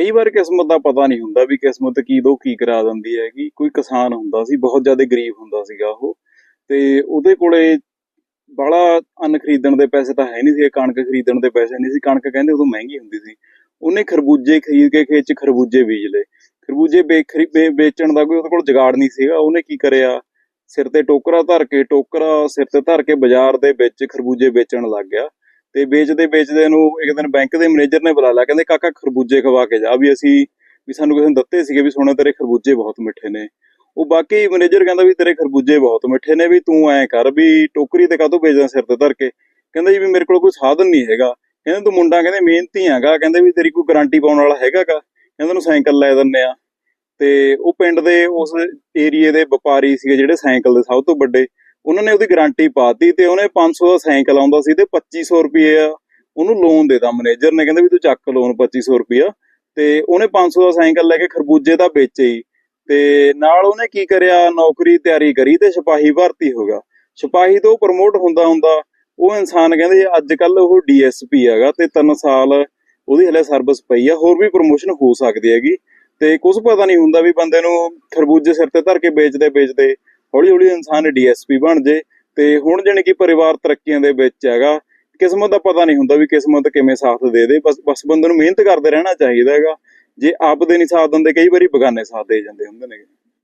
ਕਈ ਵਾਰ ਕਿਸਮਤ ਦਾ ਪਤਾ ਨਹੀਂ ਹੁੰਦਾ ਵੀ ਕਿਸਮਤ ਕੀ ਦੋ ਕੀ ਕਰਾ ਦਿੰਦੀ ਹੈਗੀ। ਕੋਈ ਕਿਸਾਨ ਹੁੰਦਾ ਸੀ, ਬਹੁਤ ਜ਼ਿਆਦਾ ਗਰੀਬ ਹੁੰਦਾ ਸੀਗਾ ਉਹ। ਤੇ ਉਹਦੇ ਕੋਲੇ ਬਾਹਲਾ ਅੰਨ ਖਰੀਦਣ ਦੇ ਪੈਸੇ ਤਾਂ ਹੈ ਨਹੀਂ ਸੀ ਕਣਕ ਖਰੀਦਣ ਦੇ ਪੈਸੇ ਨਹੀਂ ਸੀ। ਕਣਕ ਕਹਿੰਦੇ ਉਦੋਂ ਮਹਿੰਗੀ ਹੁੰਦੀ ਸੀ। ਉਹਨੇ ਖਰਬੂਜੇ ਖਰੀਦ ਕੇ ਖੇਤ 'ਚ ਖਰਬੂਜੇ ਬੀਜ ਲਏ। ਖਰਬੂਜੇ ਵੇਚਣ ਦਾ ਕੋਈ ਉਹਦੇ ਕੋਲ ਜੁਗਾੜ ਨਹੀਂ ਸੀਗਾ। ਉਹਨੇ ਕੀ ਕਰਿਆ? ਸਿਰ ਤੇ ਟੋਕਰਾ ਧਰ ਕੇ, ਟੋਕਰਾ ਸਿਰ ਤੇ ਧਰ ਕੇ ਬਾਜ਼ਾਰ ਦੇ ਵਿੱਚ ਖਰਬੂਜੇ ਵੇਚਣ ਲੱਗ ਗਿਆ। ਤੇ ਵੇਚਦੇ ਵੇਚਦੇ ਨੂੰ ਇੱਕ ਦਿਨ ਬੈਂਕ ਦੇ ਮੈਨੇਜਰ ਨੇ ਬੁਲਾ ਲਿਆ, ਕਹਿੰਦੇ, ਕਾਕਾ, ਖਰਬੂਜੇ ਖਵਾ ਕੇ ਜਾ। ਵੀ ਅਸੀਂ, ਵੀ ਸਾਨੂੰ ਕਿਸੇ ਨੇ ਦਿੱਤੇ ਸੀਗੇ ਵੀ ਸੁਣੋ ਤੇਰੇ ਖਰਬੂਜੇ ਬਹੁਤ ਮਿੱਠੇ ਨੇ। ਉਹ ਬਾਕੀ ਮੈਨੇਜਰ ਕਹਿੰਦਾ ਵੀ ਤੇਰੇ ਖਰਬੂਜੇ ਬਹੁਤ ਮਿੱਠੇ ਨੇ, ਵੀ ਤੂੰ ਐਂ ਕਰ ਵੀ ਟੋਕਰੀ ਤੇ ਕਾਹਤੋਂ ਵੇਚਦਾ ਸਿਰ ਤੇ ਧਰ ਕੇ? ਕਹਿੰਦਾ ਜੀ ਵੀ ਮੇਰੇ ਕੋਲ ਕੋਈ ਸਾਧਨ ਨਹੀਂ ਹੈਗਾ। ਕਹਿੰਦੇ, ਤੂੰ ਮੁੰਡਾ ਕਹਿੰਦੇ ਮਿਹਨਤੀ ਹੈਗਾ। ਕਹਿੰਦੇ ਵੀ ਤੇਰੀ ਕੋਈ ਗਾਰੰਟੀ ਪਾਉਣ ਵਾਲਾ ਹੈਗਾ ਗਾ ਕਹਿੰਦਾ, ਤੈਨੂੰ ਸਾਈਕਲ ਲੈ ਦਿੰਨੇ ਆ ਤੇ ਉਹ ਪਿੰਡ ਦੇ ਉਸ ਏਰੀਏ ਦੇ ਵਪਾਰੀ ਸੀਗੇ ਜਿਹੜੇ ਸਾਈਕਲ ਦੇ ਸਭ ਤੋਂ ਵੱਡੇ। ਉਹਨਾਂ ਨੇ ਉਹਦੀ ਗਾਰੰਟੀ ਪਾਤੀ ਤੇ ਉਹਨੇ 500 ਦਾ ਸਾਈਕਲ ਆਉਂਦਾ ਸੀ ਤੇ 2500 ਰੁਪਏ ਉਹਨੂੰ ਲੋਨ ਦੇਤਾ ਮੈਨੇਜਰ ਨੇ, ਕਹਿੰਦੇ ਵੀ ਤੂੰ ਚੱਕ ਲੋਨ 2500 ਰੁਪਿਆ ਤੇ ਉਹਨੇ 500 ਦਾ ਸਾਈਕਲ ਲੈ ਕੇ ਖਰਬੂਜੇ ਦਾ ਵੇਚੇ ਤੇ ਨਾਲ ਉਹਨੇ ਕੀ ਕਰਿਆ, ਨੌਕਰੀ ਤਿਆਰੀ ਕਰੀ ਤੇ ਸਿਪਾਹੀ ਭਰਤੀ ਹੋ ਗਿਆ। ਸਿਪਾਹੀ ਤੋਂ ਪ੍ਰਮੋਟ ਹੁੰਦਾ ਹੁੰਦਾ ਉਹ ਇਨਸਾਨ ਕਹਿੰਦੇ ਅੱਜ ਕੱਲ ਉਹ ਡੀਐਸਪੀ ਹੈਗਾ ਤੇ 3 ਸਾਲ ਉਹਦੀ ਹਲੇ ਸਰਵਿਸ ਪਈ ਆ, ਹੋਰ ਵੀ ਪ੍ਰਮੋਸ਼ਨ ਹੋ ਸਕਦੀ ਹੈਗੀ। ਤੇ ਕੁਝ ਪਤਾ ਨਹੀਂ ਹੁੰਦਾ ਵੀ ਬੰਦੇ ਨੂੰ ਖਰਬੂਜੇ ਸਿਰ ਤੇ ਧਰ ਕੇ ਵੇਚਦੇ ਵੇਚਦੇ ਹੌਲੀ ਹੌਲੀ ਇਨਸਾਨ ਡੀਐਸਪੀ ਬਣ ਜੇ ਤੇ ਹੁਣ ਜਾਣੀ ਕਿ ਪਰਿਵਾਰ ਤਰੱਕੀਆਂ ਦੇ ਵਿੱਚ ਹੈਗਾ, ਕਿਸਮਤ ਦਾ ਪਤਾ ਨਹੀਂ ਹੁੰਦਾ ਵੀ ਕਿਸਮਤ ਕਿਵੇਂ ਸਾਥ ਦੇ ਦੇ, ਬਸ ਬਸ ਬੰਦੇ ਨੂੰ ਮਿਹਨਤ ਕਰਦੇ ਰਹਿਣਾ ਚਾਹੀਦਾ ਹੈਗਾ। ਜੇ ਆਪ ਦੇ ਨਹੀਂ ਸਾਥ ਦਿੰਦੇ, ਕਈ ਵਾਰੀ ਬਗਾਨੇ ਸਾਥ ਦੇ ਜਾਂਦੇ ਹੁੰਦੇ ਨੇ